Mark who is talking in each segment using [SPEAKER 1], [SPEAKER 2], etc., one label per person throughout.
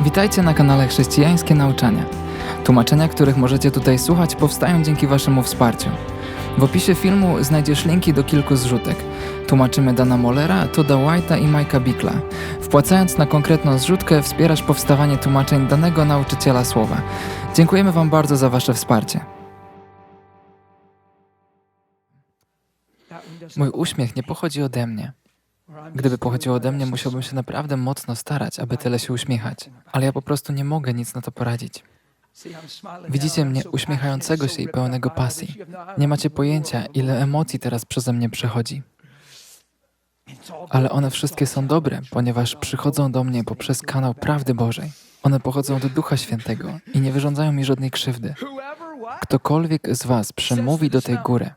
[SPEAKER 1] Witajcie na kanale Chrześcijańskie Nauczania. Tłumaczenia, których możecie tutaj słuchać, powstają dzięki Waszemu wsparciu. W opisie filmu znajdziesz linki do kilku zrzutek. Tłumaczymy Dana Mollera, Toda White'a i Mike'a Bickla. Wpłacając na konkretną zrzutkę, wspierasz powstawanie tłumaczeń danego nauczyciela słowa. Dziękujemy Wam bardzo za Wasze wsparcie. Mój uśmiech nie pochodzi ode mnie. Gdyby pochodził ode mnie, musiałbym się naprawdę mocno starać, aby tyle się uśmiechać. Ale ja po prostu nie mogę nic na to poradzić. Widzicie mnie uśmiechającego się i pełnego pasji. Nie macie pojęcia, ile emocji teraz przeze mnie przechodzi. Ale one wszystkie są dobre, ponieważ przychodzą do mnie poprzez kanał Prawdy Bożej. One pochodzą do Ducha Świętego i nie wyrządzają mi żadnej krzywdy. Ktokolwiek z Was przemówi do tej góry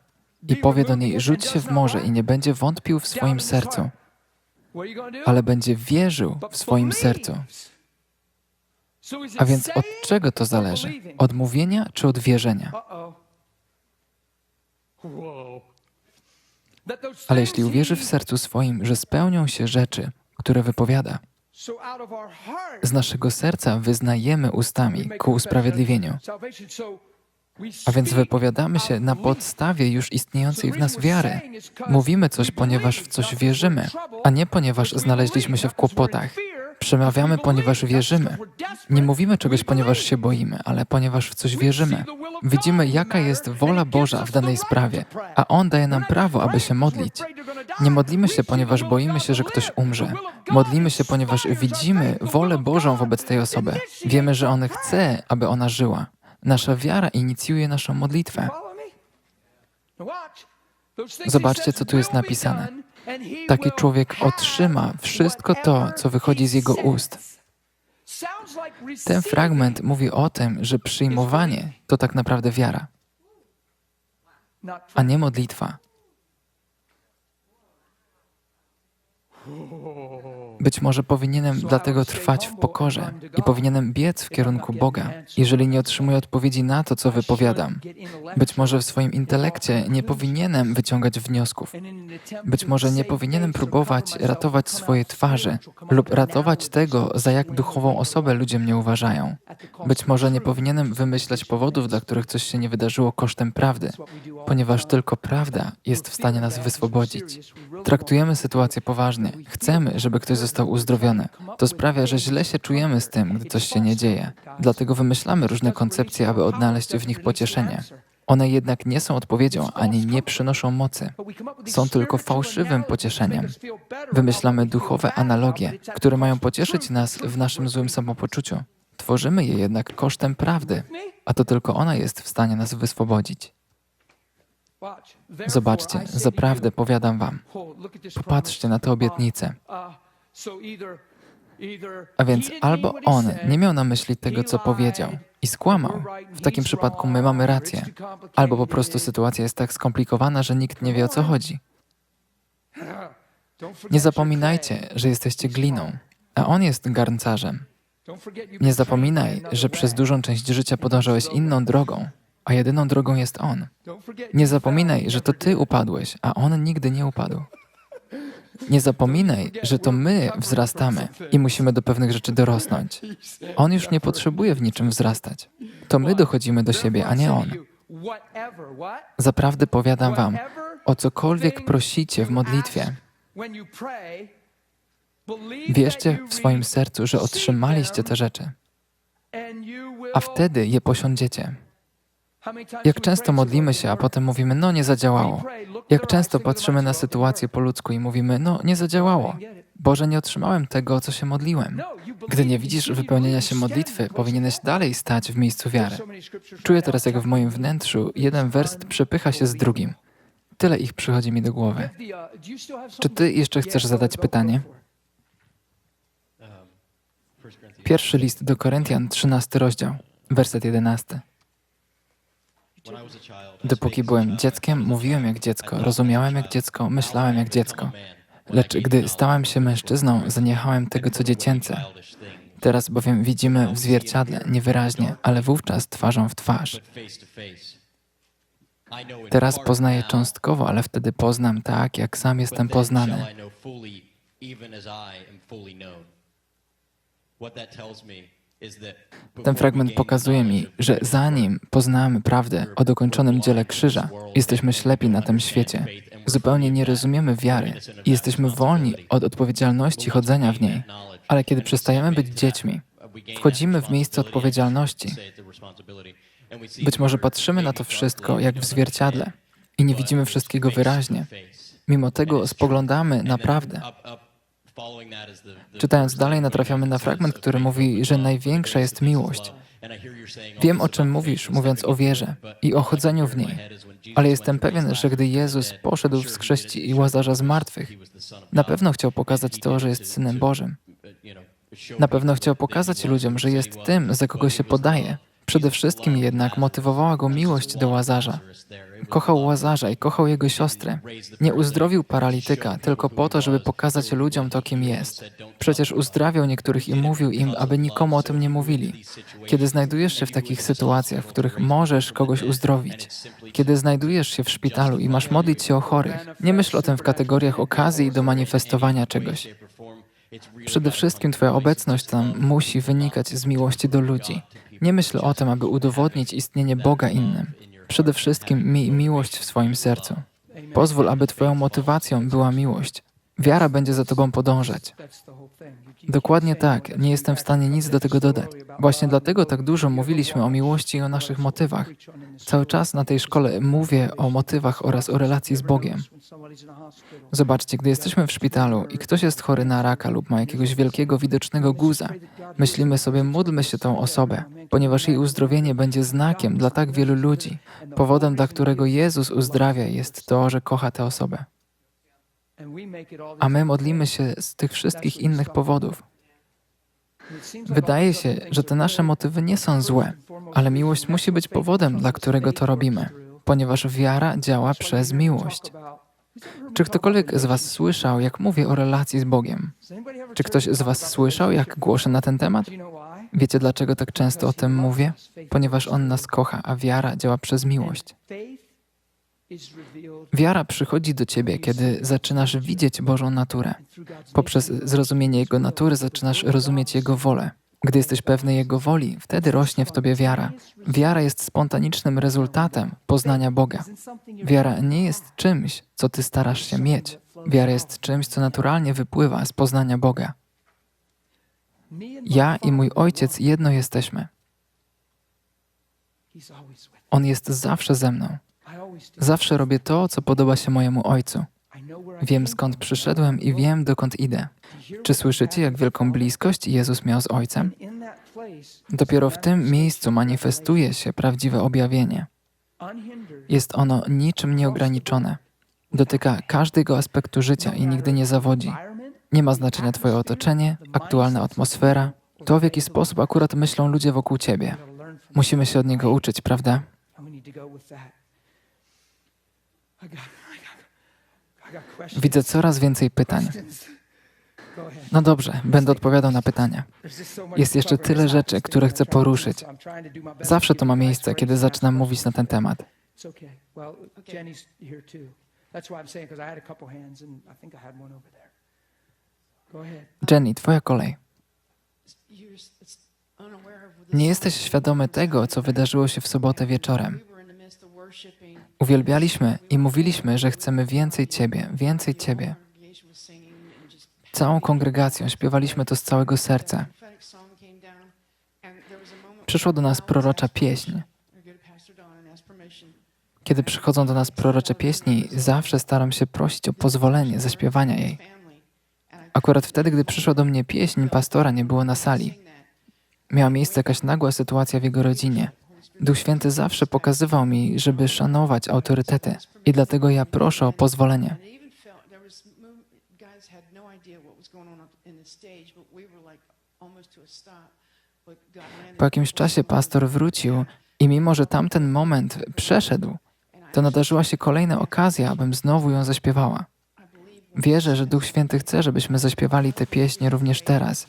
[SPEAKER 1] i powie do niej, rzuć się w morze i nie będzie wątpił w swoim sercu, ale będzie wierzył w swoim sercu. A więc od czego to zależy? Od mówienia czy od wierzenia? Ale jeśli uwierzy w sercu swoim, że spełnią się rzeczy, które wypowiada, z naszego serca wyznajemy ustami ku usprawiedliwieniu. A więc wypowiadamy się na podstawie już istniejącej w nas wiary. Mówimy coś, ponieważ w coś wierzymy, a nie ponieważ znaleźliśmy się w kłopotach. Przemawiamy, ponieważ wierzymy. Nie mówimy czegoś, ponieważ się boimy, ale ponieważ w coś wierzymy. Widzimy, jaka jest wola Boża w danej sprawie, a On daje nam prawo, aby się modlić. Nie modlimy się, ponieważ boimy się, że ktoś umrze. Modlimy się, ponieważ widzimy wolę Bożą wobec tej osoby. Wiemy, że On chce, aby ona żyła. Nasza wiara inicjuje naszą modlitwę.
[SPEAKER 2] Zobaczcie, co tu jest napisane. Taki człowiek otrzyma wszystko to, co wychodzi z jego ust.
[SPEAKER 1] Ten fragment mówi o tym, że przyjmowanie to tak naprawdę wiara, a nie modlitwa. Być może powinienem dlatego trwać w pokorze i powinienem biec w kierunku Boga, jeżeli nie otrzymuję odpowiedzi na to, co wypowiadam. Być może w swoim intelekcie nie powinienem wyciągać wniosków. Być może nie powinienem próbować ratować swojej twarzy lub ratować tego, za jak duchową osobę ludzie mnie uważają. Być może nie powinienem wymyślać powodów, dla których coś się nie wydarzyło kosztem prawdy, ponieważ tylko prawda jest w stanie nas wyswobodzić. Traktujemy sytuację poważnie. Chcemy, żeby ktoś został uzdrowiony. To sprawia, że źle się czujemy z tym, gdy coś się nie dzieje. Dlatego wymyślamy różne koncepcje, aby odnaleźć w nich pocieszenie. One jednak nie są odpowiedzią ani nie przynoszą mocy. Są tylko fałszywym pocieszeniem. Wymyślamy duchowe analogie, które mają pocieszyć nas w naszym złym samopoczuciu. Tworzymy je jednak kosztem prawdy, a to tylko ona jest w stanie nas wyswobodzić. Zobaczcie, zaprawdę powiadam wam. Popatrzcie na tę obietnicę. A więc albo on nie miał na myśli tego, co powiedział i skłamał. W takim przypadku my mamy rację. Albo po prostu sytuacja jest tak skomplikowana, że nikt nie wie o co chodzi. Nie zapominajcie, że jesteście gliną, a on jest garncarzem. Nie zapominaj, że przez dużą część życia podążałeś inną drogą, a jedyną drogą jest on. Nie zapominaj, że to ty upadłeś, a on nigdy nie upadł. Nie zapominaj, że to my wzrastamy i musimy do pewnych rzeczy dorosnąć. On już nie potrzebuje w niczym wzrastać. To my dochodzimy do siebie, a nie on. Zaprawdę powiadam wam, o cokolwiek prosicie w modlitwie, wierzcie w swoim sercu, że otrzymaliście te rzeczy, a wtedy je posiądziecie. Jak często modlimy się, a potem mówimy, no nie zadziałało. Jak często patrzymy na sytuację po ludzku i mówimy, no nie zadziałało. Boże, nie otrzymałem tego, o co się modliłem. Gdy nie widzisz wypełnienia się modlitwy, powinieneś dalej stać w miejscu wiary. Czuję teraz, jak w moim wnętrzu jeden werset przepycha się z drugim. Tyle ich przychodzi mi do głowy. Czy ty jeszcze chcesz zadać pytanie? Pierwszy list do Koryntian, 13 rozdział, werset 11. Dopóki byłem dzieckiem, mówiłem jak dziecko, rozumiałem jak dziecko, myślałem jak dziecko. Lecz gdy stałem się mężczyzną, zaniechałem tego, co dziecięce. Teraz bowiem widzimy w zwierciadle niewyraźnie, ale wówczas twarzą w twarz. Teraz poznaję cząstkowo, ale wtedy poznam tak, jak sam jestem poznany. Ten fragment pokazuje mi, że zanim poznamy prawdę o dokończonym dziele krzyża, jesteśmy ślepi na tym świecie. Zupełnie nie rozumiemy wiary i jesteśmy wolni od odpowiedzialności chodzenia w niej. Ale kiedy przestajemy być dziećmi, wchodzimy w miejsce odpowiedzialności. Być może patrzymy na to wszystko jak w zwierciadle i nie widzimy wszystkiego wyraźnie. Mimo tego spoglądamy na prawdę. Czytając dalej, natrafiamy na fragment, który mówi, że największa jest miłość. Wiem, o czym mówisz, mówiąc o wierze i o chodzeniu w niej, ale jestem pewien, że gdy Jezus poszedł wskrzesić i Łazarza z martwych, na pewno chciał pokazać to, że jest Synem Bożym. Na pewno chciał pokazać ludziom, że jest tym, za kogo się podaje. Przede wszystkim jednak motywowała go miłość do Łazarza. Kochał Łazarza i kochał jego siostrę. Nie uzdrowił paralityka tylko po to, żeby pokazać ludziom to, kim jest. Przecież uzdrawiał niektórych i mówił im, aby nikomu o tym nie mówili. Kiedy znajdujesz się w takich sytuacjach, w których możesz kogoś uzdrowić, kiedy znajdujesz się w szpitalu i masz modlić się o chorych, nie myśl o tym w kategoriach okazji do manifestowania czegoś. Przede wszystkim Twoja obecność tam musi wynikać z miłości do ludzi. Nie myśl o tym, aby udowodnić istnienie Boga innym. Przede wszystkim miej miłość w swoim sercu. Pozwól, aby Twoją motywacją była miłość. Wiara będzie za Tobą podążać. Dokładnie tak, nie jestem w stanie nic do tego dodać. Właśnie dlatego tak dużo mówiliśmy o miłości i o naszych motywach. Cały czas na tej szkole mówię o motywach oraz o relacji z Bogiem. Zobaczcie, gdy jesteśmy w szpitalu i ktoś jest chory na raka lub ma jakiegoś wielkiego, widocznego guza, myślimy sobie, módlmy się tą osobę, ponieważ jej uzdrowienie będzie znakiem dla tak wielu ludzi. Powodem, dla którego Jezus uzdrawia, jest to, że kocha tę osobę. A my modlimy się z tych wszystkich innych powodów. Wydaje się, że te nasze motywy nie są złe, ale miłość musi być powodem, dla którego to robimy, ponieważ wiara działa przez miłość. Czy ktokolwiek z Was słyszał, jak mówię o relacji z Bogiem? Czy ktoś z Was słyszał, jak głoszę na ten temat? Wiecie, dlaczego tak często o tym mówię? Ponieważ On nas kocha, a wiara działa przez miłość. Wiara przychodzi do Ciebie, kiedy zaczynasz widzieć Bożą naturę. Poprzez zrozumienie Jego natury zaczynasz rozumieć Jego wolę. Gdy jesteś pewny Jego woli, wtedy rośnie w Tobie wiara. Wiara jest spontanicznym rezultatem poznania Boga. Wiara nie jest czymś, co Ty starasz się mieć. Wiara jest czymś, co naturalnie wypływa z poznania Boga. Ja i mój Ojciec jedno jesteśmy. On jest zawsze ze mną. Zawsze robię to, co podoba się mojemu Ojcu. Wiem skąd przyszedłem i wiem dokąd idę. Czy słyszycie, jak wielką bliskość Jezus miał z Ojcem? Dopiero w tym miejscu manifestuje się prawdziwe objawienie. Jest ono niczym nieograniczone. Dotyka każdego aspektu życia i nigdy nie zawodzi. Nie ma znaczenia Twoje otoczenie, aktualna atmosfera, to w jaki sposób akurat myślą ludzie wokół Ciebie. Musimy się od niego uczyć, prawda? Widzę coraz więcej pytań. No dobrze, będę odpowiadał na pytania. Jest jeszcze tyle rzeczy, które chcę poruszyć. Zawsze to ma miejsce, kiedy zaczynam mówić na ten temat. Jenny, twoja kolej. Nie jesteś świadomy tego, co wydarzyło się w sobotę wieczorem. Uwielbialiśmy i mówiliśmy, że chcemy więcej Ciebie, więcej Ciebie. Całą kongregacją śpiewaliśmy to z całego serca. Przyszła do nas prorocza pieśń. Kiedy przychodzą do nas prorocze pieśni, zawsze staram się prosić o pozwolenie zaśpiewania jej. Akurat wtedy, gdy przyszła do mnie pieśń, pastora nie było na sali. Miała miejsce jakaś nagła sytuacja w jego rodzinie. Duch Święty zawsze pokazywał mi, żeby szanować autorytety i dlatego ja proszę o pozwolenie. Po jakimś czasie pastor wrócił i mimo, że tamten moment przeszedł, to nadarzyła się kolejna okazja, abym znowu ją zaśpiewała. Wierzę, że Duch Święty chce, żebyśmy zaśpiewali te pieśnie również teraz.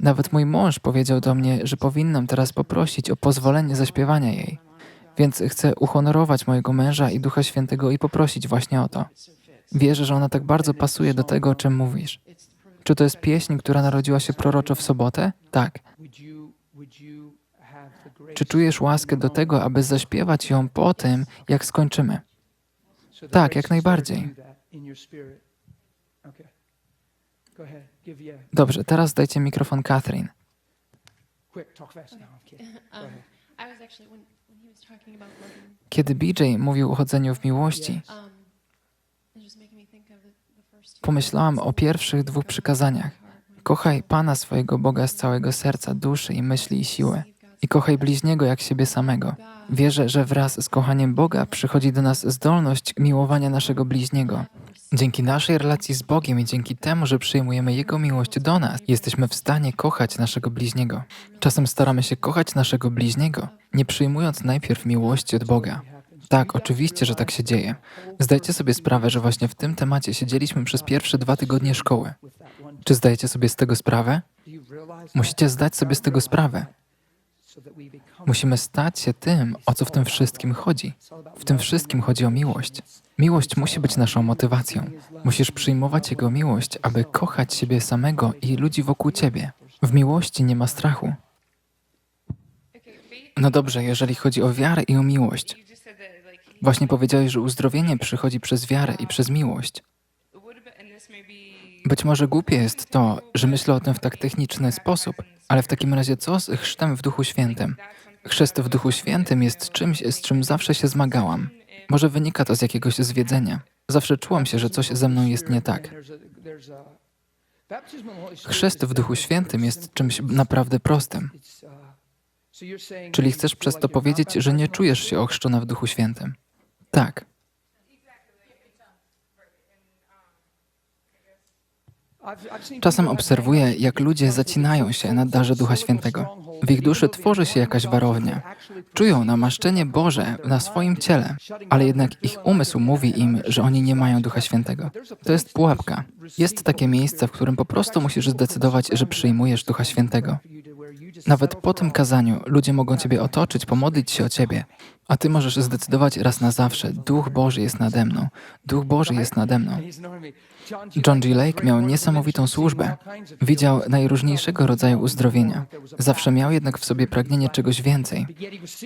[SPEAKER 1] Nawet mój mąż powiedział do mnie, że powinnam teraz poprosić o pozwolenie zaśpiewania jej. Więc chcę uhonorować mojego męża i Ducha Świętego i poprosić właśnie o to. Wierzę, że ona tak bardzo pasuje do tego, o czym mówisz. Czy to jest pieśń, która narodziła się proroczo w sobotę? Tak. Czy czujesz łaskę do tego, aby zaśpiewać ją po tym, jak skończymy?
[SPEAKER 2] Tak, jak najbardziej.
[SPEAKER 1] Dobrze, teraz dajcie mikrofon Catherine.
[SPEAKER 3] Um, I was actually when, when he was talking about loving,
[SPEAKER 1] Kiedy BJ mówił o chodzeniu w miłości,
[SPEAKER 3] um,
[SPEAKER 1] pomyślałam o pierwszych dwóch przykazaniach. Kochaj Pana swojego Boga z całego serca, duszy i myśli i siły. I kochaj bliźniego jak siebie samego. Wierzę, że wraz z kochaniem Boga przychodzi do nas zdolność miłowania naszego bliźniego. Dzięki naszej relacji z Bogiem i dzięki temu, że przyjmujemy Jego miłość do nas, jesteśmy w stanie kochać naszego bliźniego. Czasem staramy się kochać naszego bliźniego, nie przyjmując najpierw miłości od Boga. Tak, oczywiście, że tak się dzieje. Zdajcie sobie sprawę, że właśnie w tym temacie siedzieliśmy przez pierwsze dwa tygodnie szkoły. Czy zdajecie sobie z tego sprawę? Musicie zdać sobie z tego sprawę. Musimy stać się tym, o co w tym wszystkim chodzi. W tym wszystkim chodzi o miłość. Miłość musi być naszą motywacją. Musisz przyjmować Jego miłość, aby kochać siebie samego i ludzi wokół ciebie. W miłości nie ma strachu. No dobrze, jeżeli chodzi o wiarę i o miłość. Właśnie powiedziałeś, że uzdrowienie przychodzi przez wiarę i przez miłość. Być może głupie jest to, że myślę o tym w tak techniczny sposób, ale w takim razie co z chrztem w Duchu Świętym? Chrzest w Duchu Świętym jest czymś, z czym zawsze się zmagałam. Może wynika to z jakiegoś zwiedzenia. Zawsze czułam się, że coś ze mną jest nie tak. Chrzest w Duchu Świętym jest czymś naprawdę prostym. Czyli chcesz przez to powiedzieć, że nie czujesz się ochrzczona w Duchu Świętym? Tak. Czasem obserwuję, jak ludzie zacinają się na darze Ducha Świętego. W ich duszy tworzy się jakaś warownia. Czują namaszczenie Boże na swoim ciele, ale jednak ich umysł mówi im, że oni nie mają Ducha Świętego. To jest pułapka. Jest takie miejsce, w którym po prostu musisz zdecydować, że przyjmujesz Ducha Świętego. Nawet po tym kazaniu ludzie mogą Ciebie otoczyć, pomodlić się o Ciebie, a Ty możesz zdecydować raz na zawsze: Duch Boży jest nade mną. Duch Boży jest nade mną. John G. Lake miał niesamowitą służbę. Widział najróżniejszego rodzaju uzdrowienia. Zawsze miał jednak w sobie pragnienie czegoś więcej.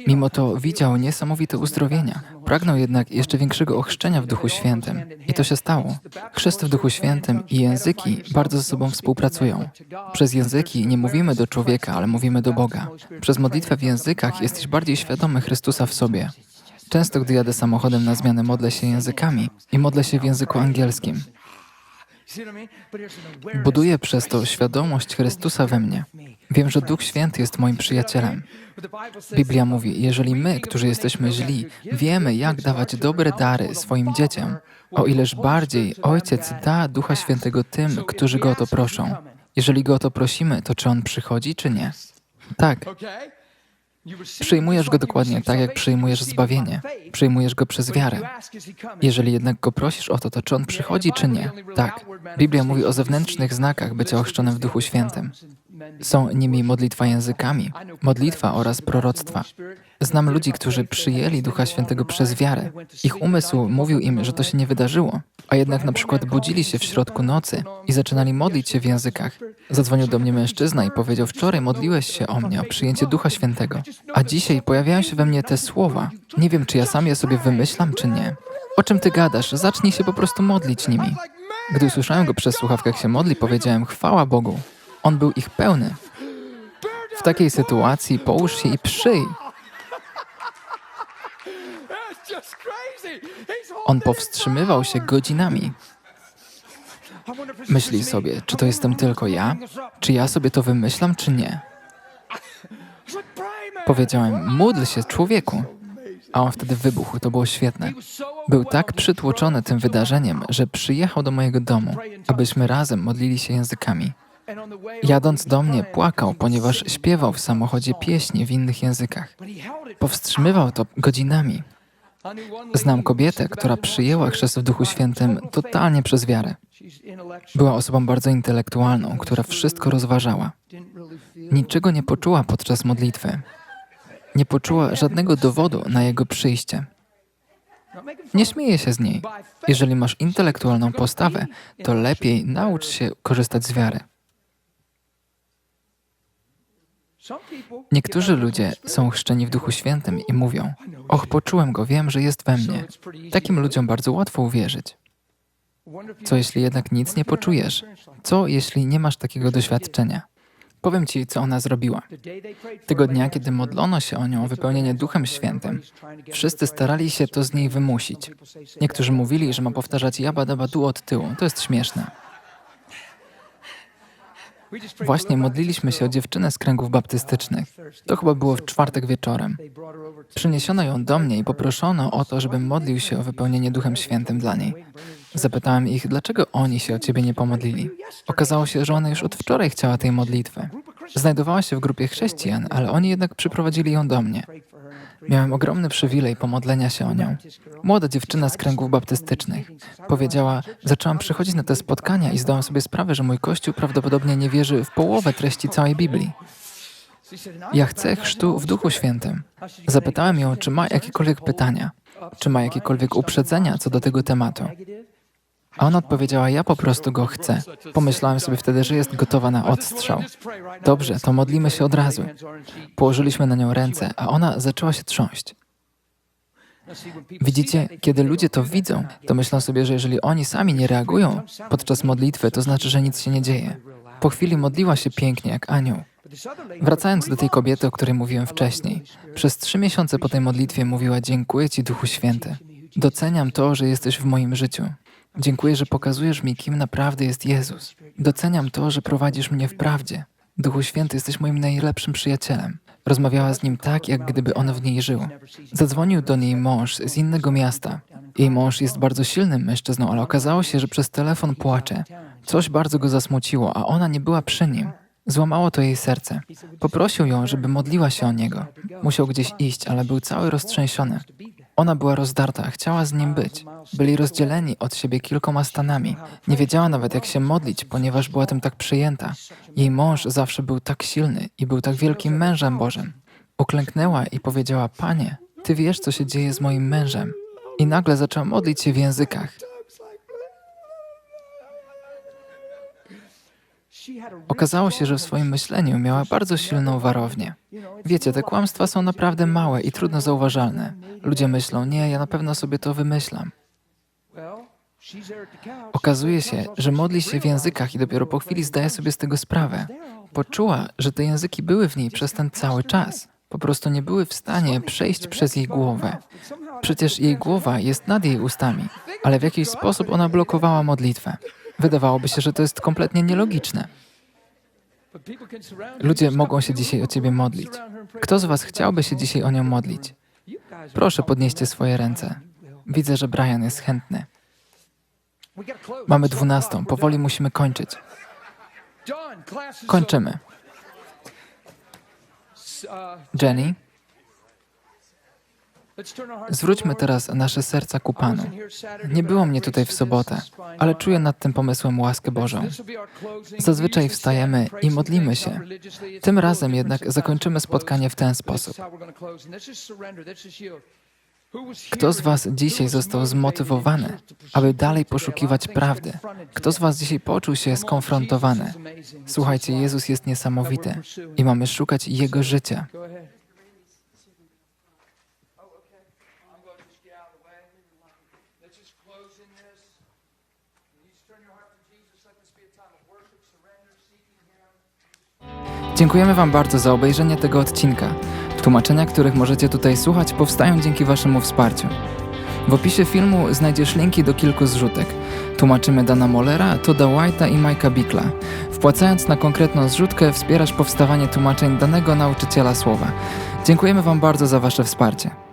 [SPEAKER 1] Mimo to widział niesamowite uzdrowienia. Pragnął jednak jeszcze większego ochrzczenia w Duchu Świętym. I to się stało. Chrzest w Duchu Świętym i języki bardzo ze sobą współpracują. Przez języki nie mówimy do człowieka, ale mówimy do Boga. Przez modlitwę w językach jesteś bardziej świadomy Chrystusa w sobie. Często, gdy jadę samochodem na zmianę, modlę się językami i modlę się w języku angielskim. Buduję przez to świadomość Chrystusa we mnie. Wiem, że Duch Święty jest moim przyjacielem. Biblia mówi, jeżeli my, którzy jesteśmy źli, wiemy, jak dawać dobre dary swoim dzieciom, o ileż bardziej Ojciec da Ducha Świętego tym, którzy Go o to proszą. Jeżeli Go o to prosimy, to czy On przychodzi, czy nie? Tak. Przyjmujesz Go dokładnie tak, jak przyjmujesz zbawienie. Przyjmujesz Go przez wiarę. Jeżeli jednak Go prosisz o to, to czy On przychodzi, czy nie? Tak. Biblia mówi o zewnętrznych znakach bycia ochrzczonym w Duchu Świętym. Są nimi modlitwa językami, modlitwa oraz proroctwa. Znam ludzi, którzy przyjęli Ducha Świętego przez wiarę. Ich umysł mówił im, że to się nie wydarzyło, a jednak na przykład budzili się w środku nocy i zaczynali modlić się w językach. Zadzwonił do mnie mężczyzna i powiedział: Wczoraj modliłeś się o mnie, o przyjęcie Ducha Świętego, a dzisiaj pojawiają się we mnie te słowa. Nie wiem, czy ja sam je sobie wymyślam, czy nie. O czym ty gadasz? Zacznij się po prostu modlić nimi. Gdy usłyszałem go przez słuchawkę, jak się modli, powiedziałem: Chwała Bogu. On był ich pełny. W takiej sytuacji połóż się i przyj. On powstrzymywał się godzinami. Myśli sobie, czy to jestem tylko ja? Czy ja sobie to wymyślam, czy nie? Powiedziałem, módl się, człowieku. A on wtedy wybuchł, to było świetne. Był tak przytłoczony tym wydarzeniem, że przyjechał do mojego domu, abyśmy razem modlili się językami. Jadąc do mnie, płakał, ponieważ śpiewał w samochodzie pieśni w innych językach. Powstrzymywał to godzinami. Znam kobietę, która przyjęła chrzest w Duchu Świętym totalnie przez wiarę. Była osobą bardzo intelektualną, która wszystko rozważała. Niczego nie poczuła podczas modlitwy. Nie poczuła żadnego dowodu na jego przyjście. Nie śmieję się z niej. Jeżeli masz intelektualną postawę, to lepiej naucz się korzystać z wiary. Niektórzy ludzie są chrzczeni w Duchu Świętym i mówią: Och, poczułem go, wiem, że jest we mnie. Takim ludziom bardzo łatwo uwierzyć. Co jeśli jednak nic nie poczujesz? Co jeśli nie masz takiego doświadczenia? Powiem ci, co ona zrobiła. Tego dnia, kiedy modlono się o nią o wypełnienie Duchem Świętym, wszyscy starali się to z niej wymusić. Niektórzy mówili, że ma powtarzać jabadabadu od tyłu. To jest śmieszne. Właśnie modliliśmy się o dziewczynę z kręgów baptystycznych. To chyba było w czwartek wieczorem. Przyniesiono ją do mnie i poproszono o to, żebym modlił się o wypełnienie Duchem Świętym dla niej. Zapytałem ich, dlaczego oni się o ciebie nie pomodlili. Okazało się, że ona już od wczoraj chciała tej modlitwy. Znajdowała się w grupie chrześcijan, ale oni jednak przyprowadzili ją do mnie. Miałem ogromny przywilej pomodlenia się o nią. Młoda dziewczyna z kręgów baptystycznych. Powiedziała, zaczęłam przychodzić na te spotkania i zdałam sobie sprawę, że mój kościół prawdopodobnie nie wierzy w połowę treści całej Biblii. Ja chcę chrztu w Duchu Świętym. Zapytałem ją, czy ma jakiekolwiek pytania, czy ma jakiekolwiek uprzedzenia co do tego tematu. A ona odpowiedziała, ja po prostu go chcę. Pomyślałem sobie wtedy, że jest gotowa na odstrzał. Dobrze, to modlimy się od razu. Położyliśmy na nią ręce, a ona zaczęła się trząść. Widzicie, kiedy ludzie to widzą, to myślą sobie, że jeżeli oni sami nie reagują podczas modlitwy, to znaczy, że nic się nie dzieje. Po chwili modliła się pięknie jak anioł. Wracając do tej kobiety, o której mówiłem wcześniej, przez trzy miesiące po tej modlitwie mówiła: Dziękuję Ci, Duchu Święty. Doceniam to, że jesteś w moim życiu. Dziękuję, że pokazujesz mi, kim naprawdę jest Jezus. Doceniam to, że prowadzisz mnie w prawdzie. Duchu Święty, jesteś moim najlepszym przyjacielem. Rozmawiała z nim tak, jak gdyby on w niej żył. Zadzwonił do niej mąż z innego miasta. Jej mąż jest bardzo silnym mężczyzną, ale okazało się, że przez telefon płacze. Coś bardzo go zasmuciło, a ona nie była przy nim. Złamało to jej serce. Poprosił ją, żeby modliła się o niego. Musiał gdzieś iść, ale był cały roztrzęsiony. Ona była rozdarta, chciała z nim być. Byli rozdzieleni od siebie kilkoma stanami. Nie wiedziała nawet, jak się modlić, ponieważ była tym tak przyjęta. Jej mąż zawsze był tak silny i był tak wielkim mężem Bożym. Uklęknęła i powiedziała: Panie, ty wiesz, co się dzieje z moim mężem. I nagle zaczęła modlić się w językach. Okazało się, że w swoim myśleniu miała bardzo silną warownię. Wiecie, te kłamstwa są naprawdę małe i trudno zauważalne. Ludzie myślą, nie, ja na pewno sobie to wymyślam. Okazuje się, że modli się w językach i dopiero po chwili zdaje sobie z tego sprawę. Poczuła, że te języki były w niej przez ten cały czas. Po prostu nie były w stanie przejść przez jej głowę. Przecież jej głowa jest nad jej ustami, ale w jakiś sposób ona blokowała modlitwę. Wydawałoby się, że to jest kompletnie nielogiczne. Ludzie mogą się dzisiaj o Ciebie modlić. Kto z Was chciałby się dzisiaj o nią modlić? Proszę, podnieście swoje ręce. Widzę, że Brian jest chętny. Mamy dwunastą, powoli musimy kończyć. Kończymy. Jenny, zwróćmy teraz nasze serca ku Panu. Nie było mnie tutaj w sobotę, ale czuję nad tym pomysłem łaskę Bożą. Zazwyczaj wstajemy i modlimy się. Tym razem jednak zakończymy spotkanie w ten sposób. Kto z Was dzisiaj został zmotywowany, aby dalej poszukiwać prawdy? Kto z Was dzisiaj poczuł się skonfrontowany? Słuchajcie, Jezus jest niesamowity i mamy szukać Jego życia. Dziękujemy Wam bardzo za obejrzenie tego odcinka. Tłumaczenia, których możecie tutaj słuchać, powstają dzięki Waszemu wsparciu. W opisie filmu znajdziesz linki do kilku zrzutek. Tłumaczymy Dana Mollera, Toda White'a i Mike'a Bickla. Wpłacając na konkretną zrzutkę, wspierasz powstawanie tłumaczeń danego nauczyciela słowa. Dziękujemy Wam bardzo za Wasze wsparcie.